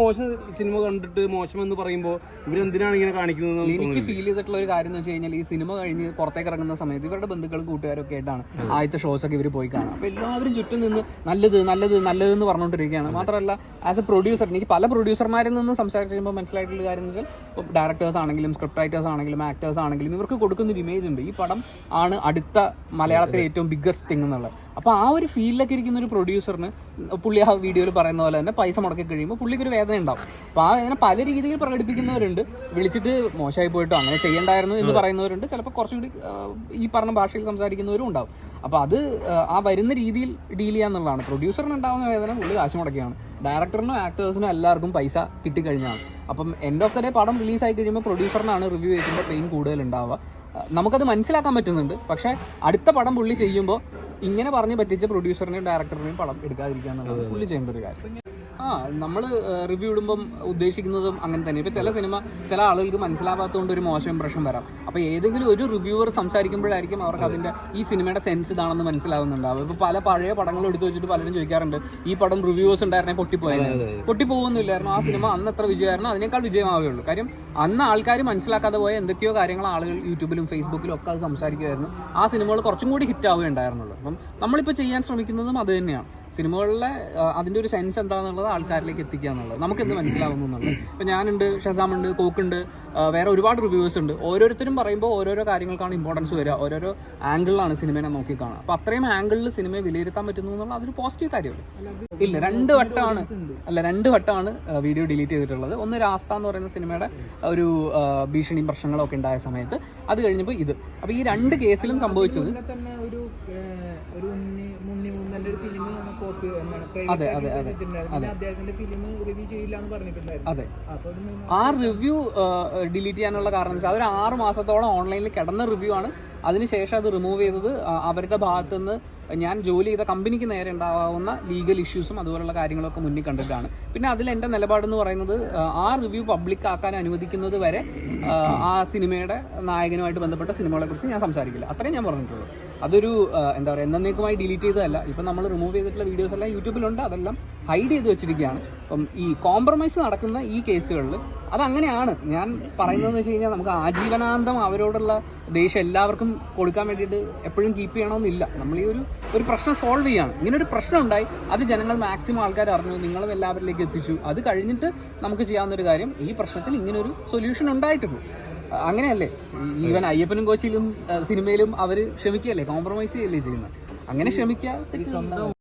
മോശം സിനിമ കണ്ടിട്ട് മോശം എന്ന് പറയുമ്പോൾ ഇവരെന്തിനാണ് ഇങ്ങനെ കാണിക്കുന്നത് എനിക്ക് ഫീൽ ചെയ്തിട്ടുള്ള ഒരു കാര്യം എന്ന് വെച്ച് കഴിഞ്ഞാൽ ഈ സിനിമ കഴിഞ്ഞ് പുറത്തേക്ക് ഇറങ്ങുന്ന സമയത്ത് ഇവരുടെ ബന്ധുക്കളും കൂട്ടുകാരൊക്കെ ആയിട്ടാണ് ആദ്യത്തെ ഷോസ് ഒക്കെ ഇവർ പോയി കാണാം. അപ്പോൾ എല്ലാവരും ചുറ്റും നിന്ന് നല്ലത് നല്ലത് നല്ലത് എന്ന് പറഞ്ഞുകൊണ്ടിരിക്കുകയാണ് മാത്രമല്ല ആസ് എ പ്രൊഡ്യൂസർ എനിക്ക് പല പ്രൊഡ്യൂസർമാരിൽ നിന്ന് സംസാരിച്ച് കഴിയുമ്പോൾ മനസ്സിലായിട്ടുള്ള കാര്യം എന്ന് വെച്ചാൽ ഡയറക്ടേഴ്സ് ആണെങ്കിലും സ്ക്രിപ്റ്റ് റൈറ്റേഴ്സ് ആണെങ്കിലും ആക്ടേഴ്സ് ആണെങ്കിലും ഇവർക്ക് കൊടുക്കുന്ന ഒരു ഇമേജ് ഉണ്ട്. ഈ പടം ആണ് അടുത്ത മലയാളത്തിലെ ഏറ്റവും ബിഗ്ഗസ്റ്റ് തിങ് എന്നുള്ളത്. അപ്പോൾ ആ ഒരു ഫീലിലൊക്കെ ഇരിക്കുന്ന ഒരു പ്രൊഡ്യൂസറിന് പുള്ളി ആ വീഡിയോയിൽ പറയുന്ന പോലെ തന്നെ പൈസ മുടക്കി കഴിയുമ്പോൾ പുള്ളിക്ക് ഒരു വേദന ഉണ്ടാവും. അപ്പോൾ ആ വേദന പല രീതിയിൽ പ്രകടിപ്പിക്കുന്നവരുണ്ട്. വിളിച്ചിട്ട് മോശമായി പോയിട്ടോ അങ്ങനെ ചെയ്യണ്ടായിരുന്നു എന്ന് പറയുന്നവരുണ്ട്. ചിലപ്പോൾ കുറച്ചുകൂടി ഈ പറഞ്ഞ ഭാഷയിൽ സംസാരിക്കുന്നവരും ഉണ്ടാവും. അപ്പോൾ അത് ആ, ആ വരുന്ന രീതിയിൽ ഡീൽ ചെയ്യാന്നുള്ളതാണ് പ്രൊഡ്യൂസറിന് ഉണ്ടാകുന്ന വേദന പുള്ളി കാശ് മുടക്കിയാണ്. ഡയറക്ടറിനും ആക്ടേഴ്സിനും എല്ലാവർക്കും പൈസ കിട്ടിക്കഴിഞ്ഞാണ് അപ്പം എൻഡ് ഓഫ് ദ ഡേ പടം റിലീസായി കഴിയുമ്പോൾ പ്രൊഡ്യൂസറിനാണ് റിവ്യൂ ചെയ്യുമ്പോൾ പെയിൻ കൂടുതൽ ഉണ്ടാവുക. നമുക്കത് മനസ്സിലാക്കാൻ പറ്റുന്നുണ്ട്. പക്ഷേ അടുത്ത പടം പുള്ളി ചെയ്യുമ്പോൾ ഇങ്ങനെ പറഞ്ഞ് പറ്റിച്ച പ്രൊഡ്യൂസറിനെയും ഡയറക്ടറിനെയും പടം എടുക്കാതിരിക്കുക എന്നുള്ളതാണ് പുള്ളി ചെയ്യേണ്ട ഒരു കാര്യം. ആ നമ്മൾ റിവ്യൂ ഇടുമ്പം ഉദ്ദേശിക്കുന്നതും അങ്ങനെ തന്നെ. ഇപ്പോൾ ചില സിനിമ ചില ആളുകൾക്ക് മനസ്സിലാവാത്തതുകൊണ്ട് ഒരു മോശം ഇംപ്രഷൻ വരാം. അപ്പോൾ ഏതെങ്കിലും ഒരു റിവ്യൂവർ സംസാരിക്കുമ്പോഴായിരിക്കും അവർക്ക് അതിന്റെ ഈ സിനിമയുടെ സെൻസ് ഇതാണെന്ന് മനസ്സിലാവുന്നുണ്ടാവും ഇപ്പോൾ പല പഴയ പടങ്ങൾ എടുത്തു വെച്ചിട്ട് പലരും ചോദിക്കാറുണ്ട് ഈ പടം റിവ്യൂവേഴ്സ് ഉണ്ടായിരുന്നെ പൊട്ടിപ്പോയായിരുന്നു പൊട്ടിപ്പോകുന്നില്ലായിരുന്നു ആ സിനിമ അന്ന് എത്ര വിജയമായിരുന്നു? അതിനേക്കാൾ വിജയമാവുകയുള്ളൂ. കാര്യം അന്ന് ആൾക്കാർ മനസ്സിലാക്കാതെ പോയ എന്തൊക്കെയോ കാര്യങ്ങൾ ആളുകൾ യൂട്യൂബിലും ഫേസ്ബുക്കിലും ഒക്കെ അത് സംസാരിക്കുമായിരുന്നു ആ സിനിമകൾ കുറച്ചും കൂടി ഹിറ്റ് ആവുകയുണ്ടായിരുന്നുള്ളൂ. അപ്പം നമ്മളിപ്പോൾ ചെയ്യാൻ ശ്രമിക്കുന്നതും അത് തന്നെയാണ്. സിനിമകളിലെ അതിന്റെ ഒരു സെൻസ് എന്താണെന്നുള്ളത് ആൾക്കാരിലേക്ക് എത്തിക്കുക എന്നുള്ളത്. നമുക്ക് എന്ത് മനസ്സിലാവുന്നു എന്നുള്ളത്. ഇപ്പം ഞാനുണ്ട് ഷസാമുണ്ട് കോക്കുണ്ട് വേറെ ഒരുപാട് റിവ്യൂവേഴ്സ് ഉണ്ട്. ഓരോരുത്തരും പറയുമ്പോൾ ഓരോരോ കാര്യങ്ങൾക്കാണ് ഇമ്പോർട്ടൻസ് വരിക. ഓരോരോ ആംഗിളിലാണ് സിനിമയെ നോക്കി കാണുക. അപ്പോൾ അത്രയും ആംഗിളിൽ സിനിമയെ വിലയിരുത്താൻ പറ്റുന്നു എന്നുള്ള അതൊരു പോസിറ്റീവ് കാര്യമാണ് ഇല്ല രണ്ട് വട്ടമാണ് അല്ല രണ്ട് വട്ടമാണ് വീഡിയോ ഡിലീറ്റ് ചെയ്തിട്ടുള്ളത്. ഒന്ന് രാസ്ത എന്ന് പറയുന്ന സിനിമയുടെ ഒരു ഭീഷണിയും പ്രശ്നങ്ങളൊക്കെ ഉണ്ടായ സമയത്ത്. അത് കഴിഞ്ഞപ്പോൾ ഇത്. അപ്പോൾ ഈ രണ്ട് കേസിലും സംഭവിച്ചത് ഒരു അതെ, അതെ, അതെ. അതെ. ആ റിവ്യൂ ഡിലീറ്റ് ചെയ്യാനുള്ള കാരണം വെച്ചാൽ അതൊരു ആറ് മാസത്തോളം ഓൺലൈനിൽ കിടന്ന റിവ്യൂ ആണ്. അതിനുശേഷം അത് റിമൂവ് ചെയ്തത് അവരുടെ ഭാഗത്തു നിന്ന് ഞാൻ ജോലി ചെയ്ത കമ്പനിക്ക് നേരെ ഉണ്ടാവാവുന്ന ലീഗൽ ഇഷ്യൂസും അതുപോലുള്ള കാര്യങ്ങളൊക്കെ മുന്നിൽ കണ്ടിട്ടാണ്. പിന്നെ അതിൽ എന്റെ നിലപാടെന്ന് പറയുന്നത് ആ, റിവ്യൂ പബ്ലിക് ആക്കാൻ അനുവദിക്കുന്നത് വരെ ആ സിനിമയുടെ നായകനുമായിട്ട് ബന്ധപ്പെട്ട സിനിമകളെക്കുറിച്ച് ഞാൻ സംസാരിക്കില്ല. അത്രയും ഞാൻ പറഞ്ഞിട്ടുള്ളൂ. അതൊരു എന്താ പറയുക എന്നേക്കുമായി ഡിലീറ്റ് ചെയ്തതല്ല. ഇപ്പം നമ്മൾ റിമൂവ് ചെയ്തിട്ടുള്ള വീഡിയോസ് എല്ലാം യൂട്യൂബിലുണ്ട് അതെല്ലാം ഹൈഡ് ചെയ്ത് വെച്ചിരിക്കുകയാണ്. അപ്പം ഈ കോംപ്രമൈസ് നടക്കുന്ന ഈ കേസുകളിൽ അതങ്ങനെയാണ്. ഞാൻ പറയുന്നതെന്ന് വെച്ച് കഴിഞ്ഞാൽ നമുക്ക് ആജീവനാന്തം അവരോടുള്ള ദേഷ്യം എല്ലാവർക്കും കൊടുക്കാൻ വേണ്ടിയിട്ട് എപ്പോഴും കീപ്പ് ചെയ്യണമെന്നില്ല. നമ്മൾ ഈ ഒരു ഒരു പ്രശ്നം സോൾവ് ചെയ്യാണ്. ഇങ്ങനെ ഒരു പ്രശ്നം ഉണ്ടായി അത് ജനങ്ങൾ മാക്സിമം ആൾക്കാർ അറിഞ്ഞു നിങ്ങളും എല്ലാവരിലേക്ക് എത്തിച്ചു. അത് കഴിഞ്ഞിട്ട് നമുക്ക് ചെയ്യാവുന്ന ഒരു കാര്യം ഈ പ്രശ്നത്തിൽ ഇങ്ങനൊരു സൊല്യൂഷൻ ഉണ്ടായിട്ടുണ്ട് അങ്ങനെയല്ലേ? ഈവൻ അയ്യപ്പനും കോച്ചിലും സിനിമയിലും അവർ ക്ഷമിക്കുകയല്ലേ? കോംപ്രമൈസ് ചെയ്യല്ലേ ചെയ്യുന്നത്? അങ്ങനെ ക്ഷമിക്കുക